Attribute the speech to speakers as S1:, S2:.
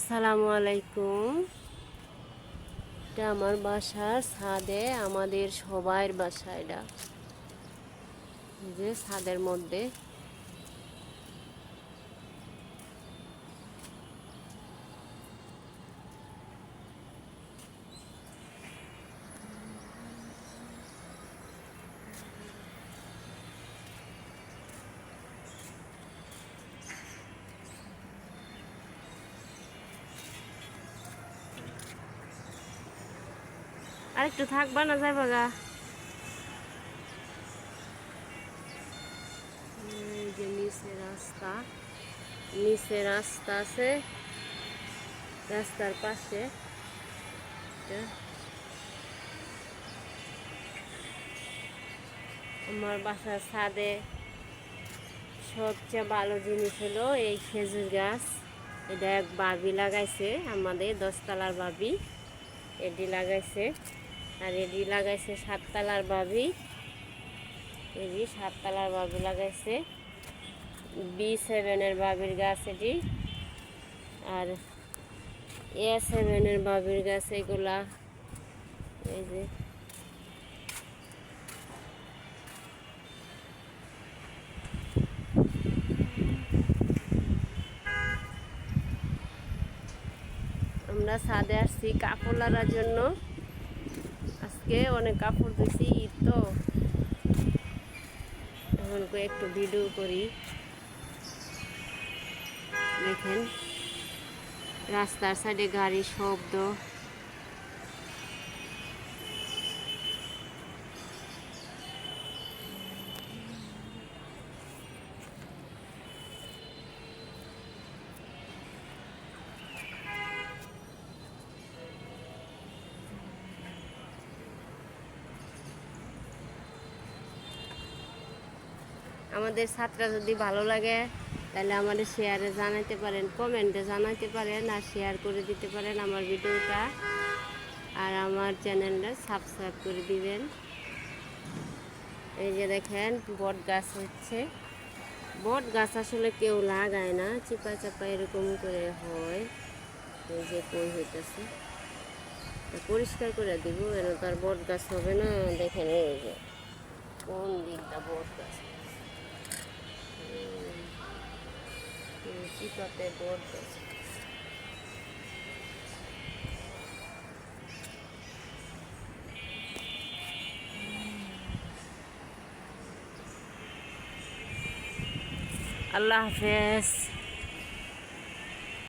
S1: আসসালামু আলাইকুম। এটা আমার বাসার ছাদে আমাদের সবাই বাসা এটা। যে ছাদের মধ্যে। আর একটু থাকবা না যাইবা গা যে নিচে রাস্তা নিচে রাস্তা আছে। রাস্তার পাশে। আমার বাসার ছাদে সবচেয়ে ভালো জিনিস হলো এই খেজুর গাছ। এটা এক বাবি লাগাইছে, আমাদের দশতলার বাবি। এটি লাগাইছে। আর এডি লাগাইছে সাততলার বাবি। এডি সাততলার বাবি লাগাইছে। বি সেভেনের বাবির গাছ এটি আর এ সেভেনের বাবির গাছ এগুলা। এই যে। আমরা ছাদে আসছি কাপড় লাগার জন্য। আজকে অনেক কাপড় ধুইছি ঈদ তো। এখন একটু ভিডিও করি। দেখেন, রাস্তার সাইডে গাড়ির শব্দ। আমাদের ছাত্রা যদি ভালো লাগে, তাহলে আমাদের শেয়ারে জানাতে পারেন কমেন্টে জানাতে পারেন আর শেয়ার করে দিতে পারেন আমার ভিডিওটা। আর আমার চ্যানেলটা সাবস্ক্রাইব করে দিবেন। এই যে দেখেন, বট গাছ হচ্ছে। বট গাছ আসলে কেউ লাগায় না, চিপা চাপা এরকম করে হয়। এই যে কই হইতেছে। পরিষ্কার করে দিব এন তার বট গাছ হবে না। দেখেন এই যে, কোন দিকটা বট গাছ। চিপাতে বট গাছ আল্লাহ হাফেজ।